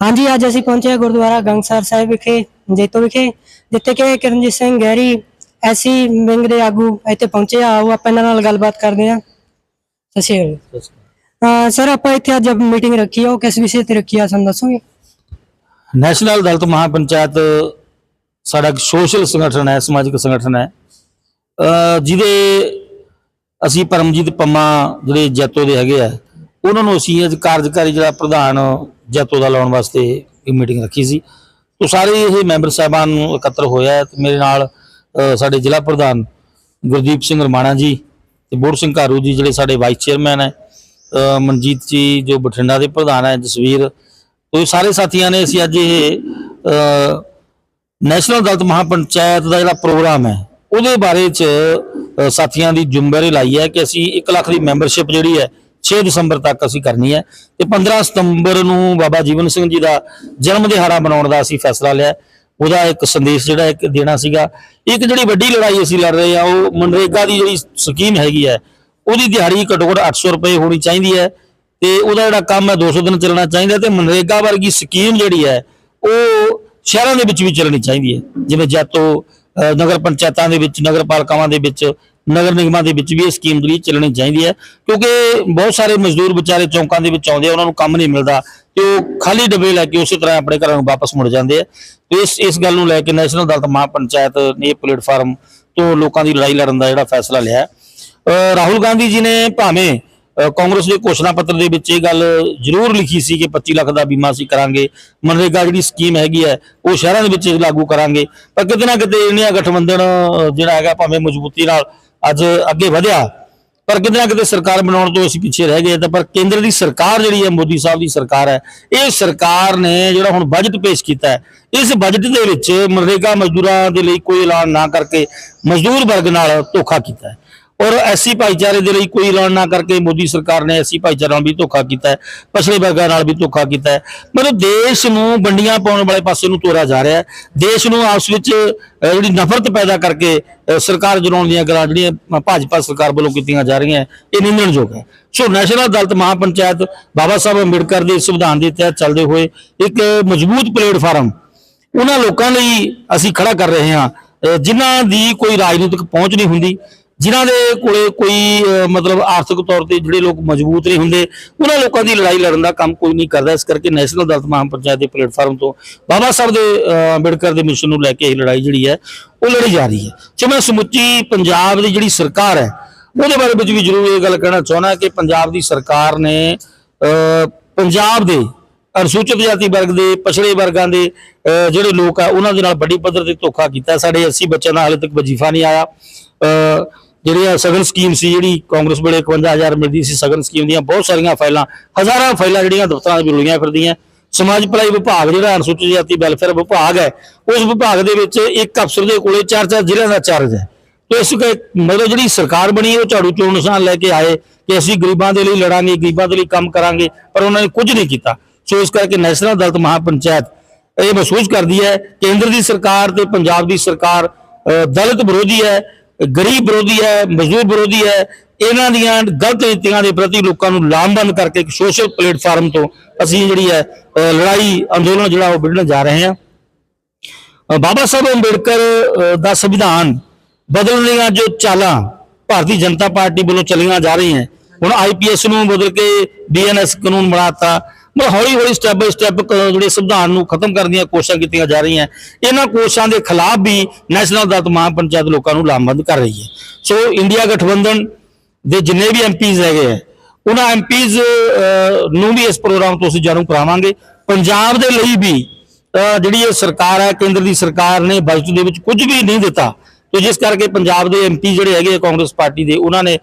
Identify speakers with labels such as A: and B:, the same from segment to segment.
A: ਹਾਂਜੀ ਅੱਜ ਅਸੀਂ ਪਹੁੰਚੇ ਹਾਂ ਗੁਰਦੁਆਰਾ ਗੰਗਸਰ ਸਾਹਿਬ ਵਿਖੇ ਜੇਤੋ ਵਿਖੇ ਜਿੱਥੇ ਕਿ ਕਿਰਨਜੀਤ ਸਿੰਘ ਗਹਿਰੀ ਐਸੀ ਵਿੰਗ ਦੇ ਆਗੂ ਇੱਥੇ ਪਹੁੰਚੇ ਆ। ਆਓ ਆਪਾਂ ਇਹਨਾਂ ਨਾਲ ਗੱਲਬਾਤ ਕਰਦੇ ਹਾਂ। ਸਤਿ ਸ਼੍ਰੀ ਅਕਾਲ। ਸਰ ਆਪਾਂ ਇੱਥੇ ਅੱਜ ਮੀਟਿੰਗ ਰੱਖੀ ਆ ਉਹ ਕਿਸ ਵਿਸ਼ੇ ਤੇ ਰੱਖੀ ਆ ਸਾਨੂੰ ਦੱਸੋਗੇ?
B: ਨੈਸ਼ਨਲ ਦਲਿਤ ਮਹਾਪੰਚਾਇਤ ਸਾਡਾ ਇੱਕ ਸੋਸ਼ਲ ਸੰਗਠਨ ਹੈ ਸਮਾਜਿਕ ਸੰਗਠਨ ਹੈ। ਜਿਹਦੇ ਅਸੀਂ ਪਰਮਜੀਤ ਪੰਮਾ ਜਿਹੜੇ ਜੈਤੋ ਦੇ ਹੈਗੇ ਆ ਉਹਨਾਂ ਨੂੰ ਅਸੀਂ ਅੱਜ ਕਾਰਜਕਾਰੀ ਜਿਹੜਾ ਪ੍ਰਧਾਨ ਜੈਤੋ ਦਾ ਲਾਉਣ ਵਾਸਤੇ ਇਹ ਮੀਟਿੰਗ ਰੱਖੀ ਸੀ। ਤੋ ਸਾਰੇ ਇਹ ਮੈਂਬਰ ਸਾਹਿਬਾਨ ਨੂੰ ਇਕੱਤਰ ਹੋਇਆ ਹੈ ਤੇ ਮੇਰੇ ਨਾਲ ਸਾਡੇ ਜ਼ਿਲ੍ਹਾ ਪ੍ਰਧਾਨ ਗੁਰਦੀਪ ਸਿੰਘ ਰਮਾਣਾ ਜੀ ਤੇ ਬੋੜ ਸਿੰਘ ਘਾਰੂ ਜੀ ਜਿਹੜੇ ਸਾਡੇ ਵਾਈਸ ਚੇਅਰਮੈਨ ਹੈ ਮਨਜੀਤ ਜੀ ਜੋ ਬਠਿੰਡਾ ਦੇ ਪ੍ਰਧਾਨ ਹੈ ਜਸਵੀਰ ਤੋ ਇਹ ਸਾਰੇ ਸਾਥੀਆਂ ਨੇ ਅਸੀਂ ਅੱਜ ਇਹ ਅਹ, ਨੈਸ਼ਨਲ ਦਲਿਤ ਮਹਾਪੰਚਾਇਤ ਦਾ ਜਿਹੜਾ ਪ੍ਰੋਗਰਾਮ ਹੈ ਉਹਦੇ ਬਾਰੇ ਚ ਸਾਥੀਆਂ ਦੀ ਜ਼ਿੰਮੇਵਾਰੀ ਲਾਈ ਹੈ ਕਿ ਅਸੀਂ 1 ਲੱਖ ਦੀ ਮੈਂਬਰਸ਼ਿਪ ਜਿਹੜੀ ਹੈ 6 ਦਸੰਬਰ ਤੱਕ ਅਸੀਂ ਕਰਨੀ ਹੈ ਤੇ 15 ਸਤੰਬਰ ਨੂੰ ਬਾਬਾ ਜੀਵਨ ਸਿੰਘ ਜੀ ਦਾ ਜਨਮ ਦਿਹਾੜਾ ਮਨਾਉਣ ਦਾ ਅਸੀਂ ਫੈਸਲਾ ਲਿਆ। ਉਹਦਾ ਇੱਕ ਸੰਦੇਸ਼ ਜਿਹੜਾ ਇੱਕ ਦੇਣਾ ਸੀਗਾ, ਇੱਕ ਜਿਹੜੀ ਵੱਡੀ ਲੜਾਈ ਅਸੀਂ ਲੜ ਰਹੇ ਆ ਉਹ ਮਨਰੇਗਾ ਦੀ ਜਿਹੜੀ ਸਕੀਮ ਹੈਗੀ ਹੈ, ਉਹਦੀ ਦਿਹਾੜੀ ਘੱਟੋ ਘੱਟ 800 ਰੁਪਏ ਹੋਣੀ ਚਾਹੀਦੀ ਹੈ ਤੇ ਉਹਦਾ ਜਿਹੜਾ ਕੰਮ ਹੈ 200 ਦਿਨ ਚੱਲਣਾ ਚਾਹੀਦਾ ਤੇ ਮਨਰੇਗਾ ਵਰਗੀ ਸਕੀਮ ਜਿਹੜੀ ਹੈ, ਉਹ ਸ਼ਹਿਰਾਂ ਦੇ ਵਿੱਚ ਵੀ ਚੱਲਣੀ ਚਾਹੀਦੀ ਹੈ। ਜਿਵੇਂ ਜਾਤੋ ਨਗਰ ਪੰਚਾਇਤਾਂ ਦੇ ਵਿੱਚ, ਨਗਰ ਪਾਲਿਕਾਵਾਂ ਦੇ ਵਿੱਚ, ਨਗਰ ਨਿਗਮਾਂ ਦੇ ਵਿੱਚ ਵੀ ਇਹ ਸਕੀਮ ਜਿਹੜੀ ਚੱਲਣੀ ਚਾਹੀਦੀ ਹੈ। ਕਿਉਂਕਿ ਬਹੁਤ ਸਾਰੇ ਮਜ਼ਦੂਰ ਵਿਚਾਰੇ ਚੌਂਕਾਂ ਦੇ ਵਿੱਚ ਆਉਂਦੇ ਆ, ਉਹਨਾਂ ਨੂੰ ਕੰਮ ਨਹੀਂ ਮਿਲਦਾ ਤੇ ਉਹ ਖਾਲੀ ਡੱਬੇ ਲੈ ਕੇ ਉਸੇ ਤਰ੍ਹਾਂ ਆਪਣੇ ਘਰਾਂ ਨੂੰ ਵਾਪਸ ਮੁੜ ਜਾਂਦੇ ਆ। ਇਸ ਇਸ ਗੱਲ ਨੂੰ ਲੈ ਕੇ ਨੈਸ਼ਨਲ ਦਲਿਤ ਮਹਾਪੰਚਾਇਤ ਨੇ ਇਹ ਪਲੇਟਫਾਰਮ ਤੋਂ ਲੋਕਾਂ ਦੀ ਲੜਾਈ ਲੜਨ ਦਾ ਜਿਹੜਾ ਫੈਸਲਾ ਲਿਆ। ਰਾਹੁਲ ਗਾਂਧੀ ਜੀ ਨੇ ਭਾਵੇਂ ਕਾਂਗਰਸ ਦੇ ਘੋਸ਼ਣਾ ਪੱਤਰ ਦੇ ਵਿੱਚ ਇਹ ਗੱਲ ਜ਼ਰੂਰ ਲਿਖੀ ਸੀ ਕਿ 25 ਲੱਖ ਦਾ ਬੀਮਾ ਅਸੀਂ ਕਰਾਂਗੇ, ਮਨਰੇਗਾ ਜਿਹੜੀ ਸਕੀਮ ਹੈਗੀ ਹੈ, ਉਹ ਸ਼ਹਿਰਾਂ ਦੇ ਵਿੱਚ ਲਾਗੂ ਕਰਾਂਗੇ। ਪਰ ਕਿਤੇ ਨਾ ਕਿਤੇ ਇੰਡੀਆ ਗਠਬੰਧਨ ਜਿਹੜਾ ਹੈਗਾ ਭਾਵੇਂ ਮਜ਼ਬੂਤੀ ਨਾਲ ਅੱਜ ਅੱਗੇ ਵਧਿਆ, ਪਰ ਕਿਤੇ ਨਾ ਕਿਤੇ ਸਰਕਾਰ ਬਣਾਉਣ ਤੋਂ ਅਸੀਂ ਪਿੱਛੇ ਰਹਿ ਗਏ ਤਾਂ ਪਰ ਕੇਂਦਰ ਦੀ ਸਰਕਾਰ ਜਿਹੜੀ ਹੈ, ਮੋਦੀ ਸਾਹਿਬ ਦੀ ਸਰਕਾਰ ਹੈ, ਇਹ ਸਰਕਾਰ ਨੇ ਜਿਹੜਾ ਹੁਣ ਬਜਟ ਪੇਸ਼ ਕੀਤਾ ਹੈ, ਇਸ ਬਜਟ ਦੇ ਵਿੱਚ ਮਨਰੇਗਾ ਮਜ਼ਦੂਰਾਂ ਦੇ ਲਈ ਕੋਈ ਐਲਾਨ ਨਾ ਕਰਕੇ ਮਜ਼ਦੂਰ ਵਰਗ ਨਾਲ ਧੋਖਾ ਕੀਤਾ ਹੈ। ਔਰ ਐਸੀ ਭਾਈਚਾਰੇ ਦੇ ਲਈ ਕੋਈ ਐਲਾਨ ਨਾ ਕਰਕੇ ਮੋਦੀ ਸਰਕਾਰ ਨੇ ਐਸੀ ਭਾਈਚਾਰੇ ਨਾਲ ਵੀ ਧੋਖਾ ਕੀਤਾ ਹੈ ਪਛੜੇ ਵਰਗਾਂ ਨਾਲ ਵੀ ਧੋਖਾ ਕੀਤਾ ਹੈ। ਮਤਲਬ ਦੇਸ਼ ਨੂੰ ਵੰਡੀਆਂ ਪਾਉਣ ਵਾਲੇ ਪਾਸੇ ਨੂੰ ਤੋਰਿਆ ਜਾ ਰਿਹਾ ਹੈ। ਦੇਸ਼ ਨੂੰ ਆਪਸ ਵਿੱਚ ਜਿਹੜੀ ਨਫ਼ਰਤ ਪੈਦਾ ਕਰਕੇ ਸਰਕਾਰ ਜਲਾਉਣ ਦੀਆਂ ਗੱਲਾਂ ਜਿਹੜੀਆਂ ਭਾਜਪਾ ਸਰਕਾਰ ਵੱਲੋਂ ਕੀਤੀਆਂ ਜਾ ਰਹੀਆਂ ਇਹ ਨਿੰਦਣਯੋਗ ਹੈ। ਸੋ ਨੈਸ਼ਨਲ ਦਲਿਤ ਮਹਾਪੰਚਾਇਤ ਬਾਬਾ ਸਾਹਿਬ ਅੰਬੇਡਕਰ ਦੇ ਸੰਵਿਧਾਨ ਦੇ ਤਹਿਤ ਚੱਲਦੇ ਹੋਏ ਇੱਕ ਮਜ਼ਬੂਤ ਪਲੇਟਫਾਰਮ ਉਹਨਾਂ ਲੋਕਾਂ ਲਈ ਅਸੀਂ ਖੜਾ ਕਰ ਰਹੇ ਹਾਂ, ਅਹ, ਜਿਨ੍ਹਾਂ ਦੀ ਕੋਈ ਰਾਜਨੀਤਿਕ ਪਹੁੰਚ ਨਹੀਂ ਹੁੰਦੀ। ਜਿਨ੍ਹਾਂ ਦੇ ਕੋਲੇ ਕੋਈ ਮਤਲਬ ਆਰਥਿਕ ਤੌਰ ਤੇ ਜਿਹੜੇ ਲੋਕ ਮਜ਼ਬੂਤ ਨਹੀਂ ਹੁੰਦੇ, ਉਹਨਾਂ ਲੋਕਾਂ ਦੀ ਲੜਾਈ ਲੜਨ ਦਾ ਕੰਮ ਕੋਈ ਨਹੀਂ ਕਰਦਾ। ਇਸ ਕਰਕੇ ਨੈਸ਼ਨਲ ਦਲਤ ਮਹਾਂ ਪੰਚਾਇਤ ਦੇ ਪਲੇਟਫਾਰਮ ਤੋਂ ਬਾਬਾ ਸਾਹਿਬ ਦੇ ਅੰਬੇਡਕਰ ਦੇ ਮਿਸ਼ਨ ਨੂੰ ਲੈ ਕੇ ਇਹ ਲੜਾਈ ਜਿਹੜੀ ਹੈ, ਉਹ ਲੜੀ ਜਾ ਰਹੀ ਹੈ। ਜਿਵੇਂ ਸਮੁੱਚੀ ਪੰਜਾਬ ਦੀ ਜਿਹੜੀ ਸਰਕਾਰ ਹੈ, ਉਹਦੇ ਬਾਰੇ ਵਿੱਚ ਵੀ ਜ਼ਰੂਰ ਇਹ ਗੱਲ ਕਹਿਣਾ ਚਾਹੁੰਦਾ ਕਿ ਪੰਜਾਬ ਦੀ ਸਰਕਾਰ ਨੇ ਪੰਜਾਬ ਦੇ ਅਨੁਸੂਚਿਤ ਜਾਤੀ ਵਰਗ ਦੇ, ਪਛੜੇ ਵਰਗਾਂ ਦੇ ਜਿਹੜੇ ਲੋਕ ਆ, ਉਹਨਾਂ ਦੇ ਨਾਲ ਵੱਡੀ ਪੱਧਰ ਤੇ ਧੋਖਾ ਕੀਤਾ। ਸਾਡੇ 80 ਬੱਚਿਆਂ ਦਾ ਹਾਲੇ ਤੱਕ ਵਜੀਫਾ ਨਹੀਂ ਆਇਆ। ਜਿਹੜੀ ਸਗਨ ਸਕੀਮ ਸੀ ਜਿਹੜੀ ਕਾਂਗਰਸ ਵੇਲੇ 51000 ਮਿਲਦੀ ਸੀ ਸਗਨ ਸਕੀਮ ਦੀਆਂ ਬਹੁਤ ਸਾਰੀਆਂ ਫਾਈਲਾਂ ਹਜ਼ਾਰਾਂ ਫਾਈਲਾਂ ਜਿਹੜੀਆਂ ਦਫ਼ਤਰਾਂ ਵਿੱਚ ਰੁਲੀਆਂ ਫਿਰਦੀਆਂ। ਸਮਾਜ ਭਲਾਈ ਵਿਭਾਗ ਜਿਹੜਾ ਅਨੁਸੂਚਿਤ ਜਾਤੀ ਵੈਲਫੇਅਰ ਵਿਭਾਗ ਹੈ ਉਸ ਵਿਭਾਗ ਦੇ ਵਿੱਚ ਇੱਕ ਅਫਸਰ ਦੇ ਕੋਲੇ ਚਾਰ ਚਾਰ ਜ਼ਿਲ੍ਹਿਆਂ ਦਾ ਚਾਰਜ ਹੈ। ਤੇ ਇਸ ਮਤਲਬ ਜਿਹੜੀ ਸਰਕਾਰ ਬਣੀ ਉਹ ਝਾੜੂ ਚੋਣ ਨਿਸ਼ਾਨ ਲੈ ਕੇ ਆਏ ਕਿ ਅਸੀਂ ਗਰੀਬਾਂ ਦੇ ਲਈ ਲੜਾਂਗੇ ਗਰੀਬਾਂ ਦੇ ਲਈ ਕੰਮ ਕਰਾਂਗੇ ਪਰ ਉਹਨਾਂ ਨੇ ਕੁਝ ਨਹੀਂ ਕੀਤਾ। ਸੋ ਇਸ ਕਰਕੇ ਨੈਸ਼ਨਲ ਦਲਿਤ ਮਹਾਪੰਚਾਇਤ ਇਹ ਮਹਿਸੂਸ ਕਰਦੀ ਹੈ ਕੇਂਦਰ ਦੀ ਸਰਕਾਰ ਤੇ ਪੰਜਾਬ ਦੀ ਸਰਕਾਰ ਅਹ, ਦਲਿਤ ਵਿਰੋਧੀ ਹੈ ਗਰੀਬ ਵਿਰੋਧੀ ਹੈ, ਮਜ਼ਦੂਰ ਵਿਰੋਧੀ ਹੈ, ਇਹਨਾਂ ਦੀਆਂ ਗਲਤ ਨੀਤੀਆਂ ਦੇ ਪ੍ਰਤੀ ਲੋਕਾਂ ਨੂੰ ਲਾਮਬੰਦ ਕਰਕੇ ਇੱਕ ਸੋਸ਼ਲ ਪਲੇਟਫਾਰਮ ਤੋਂ ਅਸੀਂ ਜਿਹੜੀ ਹੈ ਲੜਾਈ ਅੰਦੋਲਨ ਜਿਹੜਾ ਉਹ ਵਿੱਢਣ ਜਾ ਰਹੇ ਹਾਂ। ਬਾਬਾ ਸਾਹਿਬ ਅੰਬੇਡਕਰ ਦਾ ਸੰਵਿਧਾਨ ਬਦਲਣ ਦੀਆਂ ਜੋ ਚਾਲਾਂ ਭਾਰਤੀ ਜਨਤਾ ਪਾਰਟੀ ਵੱਲੋਂ ਚਲੀਆਂ ਜਾ ਰਹੀਆਂ। ਹੁਣ ਆਈਪੀਐਸ ਨੂੰ ਬਦਲ ਕੇ ਬੀਐਨਐਸ ਕਾਨੂੰਨ ਬਣਾਤਾ ਮਤਲਬ ਹੌਲੀ ਹੌਲੀ ਸਟੈਪ ਬਾਈ ਸਟੈਪ ਜਿਹੜੇ ਸੰਵਿਧਾਨ ਨੂੰ ਖਤਮ ਕਰਨ ਦੀਆਂ ਕੋਸ਼ਿਸ਼ਾਂ ਕੀਤੀਆਂ ਜਾ ਰਹੀਆਂ। ਇਹਨਾਂ ਕੋਸ਼ਿਸ਼ਾਂ ਦੇ ਖਿਲਾਫ ਵੀ ਨੈਸ਼ਨਲ ਦਲਿਤ ਮਹਾਪੰਚਾਇਤ ਲੋਕਾਂ ਨੂੰ ਲਾਮਬੰਦ ਕਰ ਰਹੀ ਹੈ। ਸੋ ਇੰਡੀਆ ਗਠਬੰਧਨ ਦੇ ਜਿੰਨੇ ਵੀ ਐਮਪੀਜ਼ ਹੈਗੇ ਆ ਉਹਨਾਂ ਐਮਪੀਜ਼ ਨੂੰ ਵੀ ਇਸ ਪ੍ਰੋਗਰਾਮ ਤੋਂ ਅਸੀਂ ਜਾਣੂ ਕਰਾਵਾਂਗੇ। ਪੰਜਾਬ ਦੇ ਲਈ ਵੀ ਜਿਹੜੀ ਇਹ ਸਰਕਾਰ ਹੈ, ਕੇਂਦਰ ਦੀ ਸਰਕਾਰ ਨੇ ਬਜਟ ਦੇ ਵਿੱਚ ਕੁਝ ਵੀ ਨਹੀਂ ਦਿੱਤਾ। ਤੇ ਜਿਸ ਕਰਕੇ ਪੰਜਾਬ ਦੇ ਐਮਪੀ ਜਿਹੜੇ ਹੈਗੇ ਆ, ਕਾਂਗਰਸ ਪਾਰਟੀ ਦੇ, ਉਹਨਾਂ ਨੇ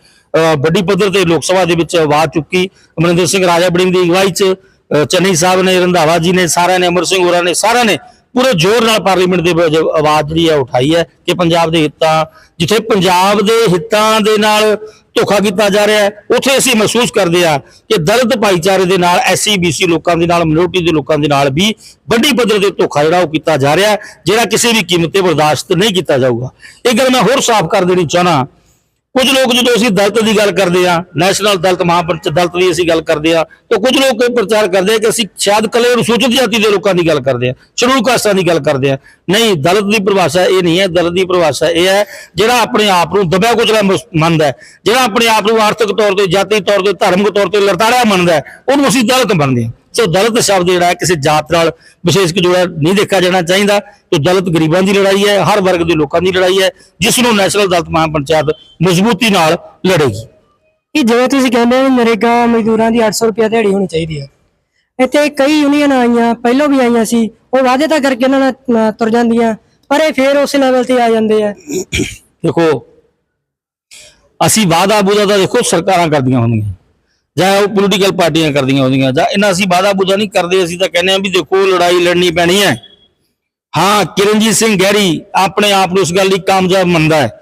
B: ਵੱਡੀ ਪੱਧਰ ਤੇ ਲੋਕ ਸਭਾ ਦੇ ਵਿੱਚ ਆਵਾਜ਼ ਚੁੱਕੀ। ਅਮਰਿੰਦਰ ਸਿੰਘ ਰਾਜਾ ਬੜਿੰਗ ਦੀ ਅਗਵਾਈ 'ਚ ਚੰਨੀ ਸਾਹਿਬ ਨੇ, ਰੰਧਾਵਾ ਜੀ ਨੇ, ਸਾਰਿਆਂ ਨੇ, ਅਮਰ ਸਿੰਘ ਹੋਰਾਂ ਨੇ, ਸਾਰਿਆਂ ਨੇ ਪੂਰੇ ਜ਼ੋਰ ਨਾਲ ਪਾਰਲੀਮੈਂਟ ਦੇ ਵਿੱਚ ਆਵਾਜ਼ ਜਿਹੜੀ ਹੈ ਉਠਾਈ ਹੈ ਕਿ ਪੰਜਾਬ ਦੇ ਹਿੱਤਾਂ, ਜਿੱਥੇ ਪੰਜਾਬ ਦੇ ਹਿੱਤਾਂ ਦੇ ਨਾਲ ਧੋਖਾ ਕੀਤਾ ਜਾ ਰਿਹਾ ਹੈ, ਉੱਥੇ ਅਸੀਂ ਮਹਿਸੂਸ ਕਰਦੇ ਆ ਕਿ ਦਲਿਤ ਭਾਈਚਾਰੇ ਦੇ ਨਾਲ ਐਸਸੀ ਬੀਸੀ ਲੋਕਾਂ ਦੇ ਨਾਲ ਮਿਨੋਰਟੀ ਦੇ ਲੋਕਾਂ ਦੇ ਨਾਲ ਵੀ ਵੱਡੀ ਪੱਧਰ ਤੇ ਧੋਖਾ ਜਿਹੜਾ ਉਹ ਕੀਤਾ ਜਾ ਰਿਹਾ ਜਿਹੜਾ ਕਿਸੇ ਵੀ ਕੀਮਤ ਤੇ ਬਰਦਾਸ਼ਤ ਨਹੀਂ ਕੀਤਾ ਜਾਊਗਾ। ਇਹ ਗੱਲ ਮੈਂ ਹੋਰ ਸਾਫ਼ ਕਰ ਦੇਣੀ ਚਾਹਨਾ ਕੁਝ ਲੋਕ ਜਦੋਂ ਅਸੀਂ ਦਲਤ ਦੀ ਗੱਲ ਕਰਦੇ ਆ ਨੈਸ਼ਨਲ ਦਲਿਤ, ਮਹਾਪੰਚ ਦਲਤ ਦੀ ਅਸੀਂ ਗੱਲ ਕਰਦੇ ਆ ਤਾਂ ਕੁਝ ਲੋਕ ਇਹ ਪ੍ਰਚਾਰ ਕਰਦੇ ਆ ਕਿ ਅਸੀਂ ਸ਼ਾਇਦ ਕੱਲੇ ਅਨੁਸੂਚਿਤ ਜਾਤੀ ਦੇ ਲੋਕਾਂ ਦੀ ਗੱਲ ਕਰਦੇ ਆ ਸ਼ਡਿਊਲ ਕਾਸਟਾਂ ਦੀ ਗੱਲ ਕਰਦੇ ਆ ਨਹੀਂ, ਦਲਤ ਦੀ ਪਰਿਭਾਸ਼ਾ ਇਹ ਨਹੀਂ ਹੈ, ਦਲਤ ਦੀ ਪਰਿਭਾਸ਼ਾ ਇਹ ਹੈ, ਜਿਹੜਾ ਆਪਣੇ ਆਪ ਨੂੰ ਦਬਿਆ ਕੁਚਲਾ ਮਸ- ਮੰਨਦਾ ਜਿਹੜਾ ਆਪਣੇ ਆਪ ਨੂੰ ਆਰਥਿਕ ਤੌਰ ਤੇ, ਜਾਤੀ ਤੌਰ ਤੇ, ਧਾਰਮਿਕ ਤੌਰ ਤੇ ਲੜਤਾੜਿਆ ਮੰਨਦਾ ਉਹਨੂੰ ਅਸੀਂ ਦਲਤ ਮੰਨਦੇ ਹਾਂ। ਸੋ ਦਲਿਤ ਸ਼ਬਦ ਜਿਹੜਾ ਹੈ ਕਿਸੇ ਜਾਤ ਨਾਲ ਵਿਸ਼ੇਸ਼ ਕੇ ਜੁੜਿਆ ਨਹੀਂ ਦੇਖਿਆ ਜਾਣਾ ਚਾਹੀਦਾ। ਤੇ ਦਲਿਤ ਗਰੀਬਾਂ ਦੀ ਲੜਾਈ ਹੈ ਹਰ ਵਰਗ ਦੇ ਲੋਕਾਂ ਦੀ ਲੜਾਈ ਹੈ ਜਿਸ ਨੂੰ ਨੈਸ਼ਨਲ ਦਲਿਤ ਮਹਾਪੰਚਾਇਤ ਮਜ਼ਬੂਤੀ ਨਾਲ ਲੜੇਗੀ।
A: ਕਿ ਜਿਵੇਂ ਤੁਸੀਂ ਕਹਿੰਦੇ ਹੋ ਨਰੇਗਾ ਮਜ਼ਦੂਰਾਂ ਦੀ 800 ਰੁਪਏ ਦਿਹਾੜੀ ਹੋਣੀ ਚਾਹੀਦੀ ਹੈ। ਇੱਥੇ ਕਈ ਯੂਨੀਅਨ ਆਈਆਂ ਪਹਿਲਾਂ ਵੀ ਆਈਆਂ ਸੀ ਉਹ ਵਾਅਦੇ ਤਾਂ ਕਰਕੇ ਇਹਨਾਂ ਨਾਲ ਤੁਰ ਜਾਂਦੀਆਂ ਪਰ ਇਹ ਫੇਰ ਉਸ ਲੈਵਲ ਤੇ ਆ ਜਾਂਦੇ ਆ।
B: ਦੇਖੋ ਅਸੀਂ ਵਾਅਦਾ ਬੁਦਾ ਤਾਂ ਦੇਖੋ ਸਰਕਾਰਾਂ ਕਰਦੀਆਂ ਹੁੰਦੀਆਂ ਜਾਂ ਉਹ ਪੋਲੀਟੀਕਲ ਪਾਰਟੀਆਂ ਕਰਦੀਆਂ ਉਹਦੀਆਂ ਜਾਂ ਇਹਨਾਂ ਅਸੀਂ ਵਾਅਦਾ ਬੁਦਾ ਨਹੀਂ ਕਰਦੇ ਅਸੀਂ ਤਾਂ ਕਹਿੰਦੇ ਆ ਵੀ ਦੇਖੋ ਲੜਾਈ ਲੜਨੀ ਪੈਣੀ ਹੈ। ਹਾਂ ਕਿਰਨਜੀਤ ਸਿੰਘ ਗਹਿਰੀ ਆਪਣੇ ਆਪ ਨੂੰ ਉਸ ਗੱਲ ਲਈ ਕਾਮਯਾਬ ਮੰਨਦਾ ਹੈ।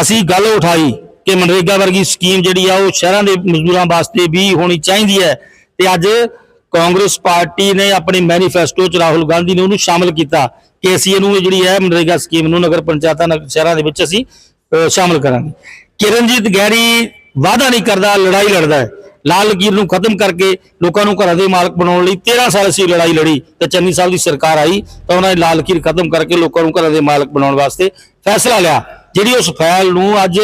B: ਅਸੀਂ ਗੱਲ ਉਠਾਈ ਕਿ ਮਨਰੇਗਾ ਵਰਗੀ ਸਕੀਮ ਜਿਹੜੀ ਆ ਉਹ ਸ਼ਹਿਰਾਂ ਦੇ ਮਜ਼ਦੂਰਾਂ ਵਾਸਤੇ ਵੀ ਹੋਣੀ ਚਾਹੀਦੀ ਹੈ। ਤੇ ਅੱਜ ਕਾਂਗਰਸ ਪਾਰਟੀ ਨੇ ਆਪਣੇ ਮੈਨੀਫੈਸਟੋ ਚ ਰਾਹੁਲ ਗਾਂਧੀ ਨੇ ਉਹਨੂੰ ਸ਼ਾਮਲ ਕੀਤਾ। ਕਿ ਅਸੀਂ ਇਹਨੂੰ ਜਿਹੜੀ ਹੈ ਮਨਰੇਗਾ ਸਕੀਮ ਨੂੰ ਨਗਰ ਪੰਚਾਇਤਾਂ ਨਗਰ ਸ਼ਹਿਰਾਂ ਦੇ ਵਿੱਚ ਅਸੀਂ ਅਹ, ਸ਼ਾਮਲ ਕਰਾਂਗੇ। ਕਿਰਨਜੀਤ ਗਹਿਰੀ ਵਾਅਦਾ ਨਹੀਂ ਕਰਦਾ ਲੜਾਈ ਲੜਦਾ ਹੈ। ਲਾਲ ਲਕੀਰ ਨੂੰ ਖਤਮ ਕਰਕੇ ਲੋਕਾਂ ਨੂੰ ਘਰਾਂ ਦੇ ਮਾਲਕ ਬਣਾਉਣ ਲਈ 13 ਸਾਲ ਅਸੀਂ ਲੜਾਈ ਲੜੀ ਤੇ ਚੰਨੀ ਸਾਹਿਬ ਦੀ ਸਰਕਾਰ ਆਈ ਤਾਂ ਉਹਨਾਂ ਨੇ ਲਾਲ ਲਕੀਰ ਖਤਮ ਕਰਕੇ ਲੋਕਾਂ ਨੂੰ ਘਰਾਂ ਦੇ ਮਾਲਕ ਬਣਾਉਣ ਵਾਸਤੇ ਫੈਸਲਾ ਲਿਆ। ਜਿਹੜੀ ਉਸ ਫੈਲ ਨੂੰ ਅੱਜ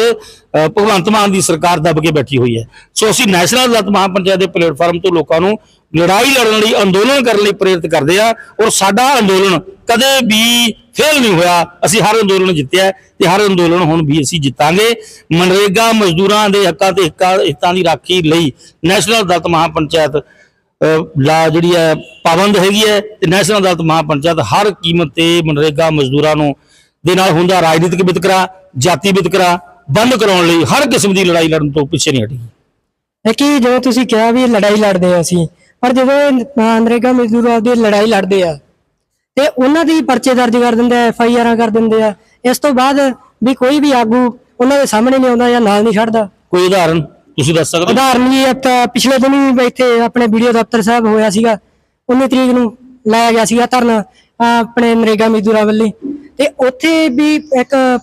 B: ਭਗਵੰਤ ਮਾਨ ਦੀ ਸਰਕਾਰ ਦੱਬ ਕੇ ਬੈਠੀ ਹੋਈ ਹੈ। ਸੋ ਅਸੀਂ ਨੈਸ਼ਨਲ ਦਲਿਤ ਮਹਾਪੰਚਾਇਤ ਦੇ ਪਲੇਟਫਾਰਮ ਤੋਂ ਲੋਕਾਂ ਨੂੰ ਲੜਾਈ ਲੜਨ ਲਈ ਅੰਦੋਲਨ ਕਰਨ ਲਈ ਪ੍ਰੇਰਿਤ ਕਰਦੇ ਆ ਔਰ ਸਾਡਾ ਅੰਦੋਲਨ ਕਦੇ ਵੀ ਫੇਲ ਨਹੀਂ ਹੋਇਆ। ਅਸੀਂ ਹਰ ਅੰਦੋਲਨ ਜਿੱਤਿਆ ਹੈ ਤੇ ਹਰ ਅੰਦੋਲਨ ਹੁਣ ਵੀ ਅਸੀਂ ਜਿੱਤਾਂਗੇ। ਮਨਰੇਗਾ ਮਜ਼ਦੂਰਾਂ ਦੇ ਹੱਕਾਂ ਤੇ ਹਿੱਕਾਂ ਹਿੱਤਾਂ ਦੀ ਰਾਖੀ ਲਈ ਨੈਸ਼ਨਲ ਦਲਿਤ ਮਹਾਪੰਚਾਇਤ ਅਹ, ਲਾ ਜਿਹੜੀ ਹੈ ਪਾਬੰਦ ਹੈਗੀ ਹੈ ਤੇ ਨੈਸ਼ਨਲ ਅਦਾਲਤ ਮਹਾਪੰਚਾਇਤ ਹਰ ਕੀਮਤ ਤੇ ਮਨਰੇਗਾ ਮਜ਼ਦੂਰਾਂ ਨੂੰ ਦੇ ਨਾਲ ਹੁੰਦਾ ਰਾਜਨੀਤਿਕ ਵਿਤਕਰਾ ਜਾਤੀ ਵਿਤਕਰਾ ਬੰਦ ਕਰਾਉਣ ਲਈ ਹਰ ਕਿਸਮ ਦੀ ਲੜਾਈ ਲੜਨ ਤੋਂ ਪਿੱਛੇ ਨਹੀਂ ਹਟੇਗੀ
A: ਹੈ ਕਿ ਜਿਵੇਂ ਤੁਸੀਂ ਕਿਹਾ ਵੀ ਲੜਾਈ ਲੜਦੇ ਆ ਅਸੀਂ ਪਰ ਜਦੋਂ ਨਰੇਗਾ ਮਜ਼ਦੂਰ ਆਪਦੀ ਲੜਾਈ ਲੜਦੇ ਆ ਤੇ ਉਹਨਾਂ ਦੀ ਪਰਚੇ ਦਰਜ ਕਰ ਦਿੰਦੇ ਆ ਐਫ ਆਈ ਆਰਾਂ ਕਰ ਦਿੰਦੇ ਆ ਇਸ ਤੋਂ ਬਾਅਦ ਵੀ ਕੋਈ ਵੀ ਆਗੂ ਉਹਨਾਂ ਦੇ ਸਾਹਮਣੇ ਨਹੀਂ ਆਉਂਦਾ ਜਾਂ ਨਾਲ ਨਹੀਂ ਖੜਦਾ।
B: ਕੋਈ ਉਦਾਹਰਨ ਤੁਸੀਂ ਦੱਸ ਸਕਦੇ ਹੋ?
A: ਉਦਾਹਰਨ ਇੱਕ ਤਾਂ ਪਿਛਲੇ ਦਿਨੀ ਵੀ ਇੱਥੇ ਆਪਣੇ ਵੀਡੀਓ ਦਫ਼ਤਰ ਸਾਹਿਬ ਹੋਇਆ ਸੀਗਾ 19 ਤਰੀਕ ਨੂੰ ਲਾਇਆ ਗਿਆ ਸੀਗਾ ਧਰਨਾ ਆਪਣੇ ਨਰੇਗਾ ਮਜ਼ਦੂਰਾਂ ਵੱਲੋਂ ਤੇ ਉੱਥੇ ਵੀ ਇੱਕ,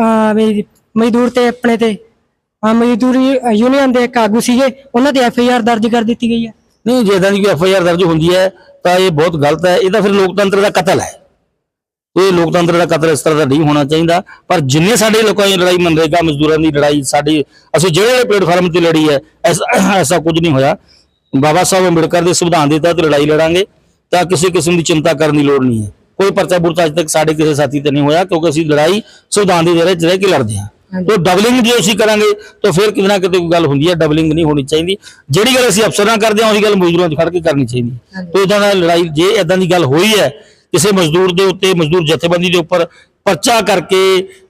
A: ਅਹ, ਵੀ ਮਜ਼ਦੂਰ ਤੇ ਆਪਣੇ ਤੇ ਅਹ ਮਜ਼ਦੂਰੀ ਯੂਨੀਅਨ ਦੇ ਇੱਕ ਆਗੂ ਸੀਗੇ, ਉਹਨਾਂ ਤੇ ਐਫ ਆਈ ਆਰ ਦਰਜ ਕਰ ਦਿੱਤੀ ਗਈ ਹੈ।
B: ਨਹੀਂ, ਜੇ ਇਦਾਂ ਦੀ ਕੋਈ ਐਫ ਆਈ ਆਰ ਦਰਜ ਹੁੰਦੀ ਹੈ, ਤਾਂ ਇਹ ਬਹੁਤ ਗਲਤ ਹੈ। ਇਹ ਤਾਂ ਫਿਰ ਲੋਕਤੰਤਰ ਦਾ ਕਤਲ ਹੈ। ਇਹ ਲੋਕਤੰਤਰ ਦਾ ਕਤਲ ਇਸ ਤਰ੍ਹਾਂ ਦਾ ਨਹੀਂ ਹੋਣਾ ਚਾਹੀਦਾ। ਪਰ ਜਿੰਨੇ ਸਾਡੇ ਲੋਕਾਂ ਦੀ ਲੜਾਈ ਮਨਰੇਗਾ ਮਜ਼ਦੂਰਾਂ ਦੀ ਲੜਾਈ, ਸਾਡੀ, ਅਸੀਂ ਜਿਹੜੇ ਪਲੇਟਫਾਰਮ ਤੇ ਲੜੀ ਹੈ, ਐਸਾ ਐਸਾ ਕੁਝ ਨਹੀਂ ਹੋਇਆ। ਬਾਬਾ ਸਾਹਿਬ ਅੰਬੇਡਕਰ ਦੇ ਸੰਵਿਧਾਨ ਦੇ ਤਹਿਤ ਲੜਾਈ ਲੜਾਂਗੇ, ਤਾਂ ਕਿਸੇ ਕਿਸਮ ਦੀ ਚਿੰਤਾ ਕਰਨ ਦੀ ਲੋੜ ਨਹੀਂ ਹੈ। ਕੋਈ ਪਰਚਾ ਪੁਰਚਾ ਅੱਜ ਤੱਕ ਸਾਡੇ ਕਿਸੇ ਸਾਥੀ ਤੇ ਨਹੀਂ ਹੋਇਆ ਕਿਉਂਕਿ ਅਸੀਂ ਲੜਾਈ ਸੰਵਿਧਾਨ ਦੇ ਦਾਇਰੇ 'ਚ ਰਹਿ ਕੇ ਲੜਦੇ ਹਾਂ। ਤੋ ਡਬਲਿੰਗ ਜੇ ਅਸੀਂ ਕਰਾਂਗੇ ਤਾਂ ਫਿਰ ਕਿਤੇ ਨਾ ਕਿਤੇ ਕੋਈ ਗੱਲ ਹੁੰਦੀ ਹੈ ਡਬਲਿੰਗ ਨਹੀਂ ਹੋਣੀ ਚਾਹੀਦੀ। ਜਿਹੜੀ ਗੱਲ ਅਸੀਂ ਅਫਸਰਾਂ ਕਰਦੇ ਹਾਂ ਉਹੀ ਗੱਲ ਮਜ਼ਦੂਰਾਂ 'ਚ ਖੜ ਕੇ ਕਰਨੀ ਚਾਹੀਦੀ। ਤੋ ਇਦਾਂ ਦਾ ਲੜਾਈ ਜੇ ਇਦਾਂ ਦੀ ਗੱਲ ਹੋਈ ਹੈ ਕਿਸੇ ਮਜ਼ਦੂਰ ਦੇ ਉੱਤੇ ਮਜ਼ਦੂਰ ਜਥੇਬੰਦੀ ਦੇ ਉੱਪਰ ਪਰਚਾ ਕਰਕੇ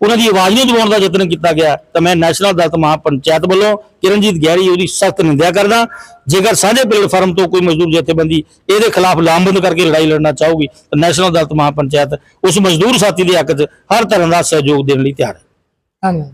B: ਉਹਨਾਂ ਦੀ ਆਵਾਜ਼ ਨੂੰ ਦਬਾਉਣ ਦਾ ਯਤਨ ਕੀਤਾ ਗਿਆ, ਤਾਂ ਮੈਂ ਨੈਸ਼ਨਲ ਅਦਾਲਤ ਮਹਾਪੰਚਾਇਤ ਵੱਲੋਂ ਕਿਰਨਜੀਤ ਗਹਿਰੀ ਉਹਦੀ ਸਖਤ ਨਿੰਦਿਆ ਕਰਦਾ। ਜੇਕਰ ਸਾਂਝੇ ਪਲੇਟਫਾਰਮ ਤੋਂ ਕੋਈ ਮਜ਼ਦੂਰ ਜਥੇਬੰਦੀ ਇਹਦੇ ਖਿਲਾਫ ਲਾਮਬੰਦ ਕਰਕੇ ਲੜਾਈ ਲੜਨਾ ਚਾਹੂਗੀ, ਤਾਂ ਨੈਸ਼ਨਲ ਅਦਾਲਤ ਮਹਾਪੰਚਾਇਤ ਉਸ ਮਜ਼ਦੂਰ ਸਾਥੀ ਦੇ ਹੱਕ 'ਚ ਹਰ ਤਰ੍ਹਾਂ ਦਾ ਸਹਿਯੋਗ ਦੇਣ ਲਈ ਤਿਆਰ ਹੈ।
A: ਧੰਨਵਾਦ।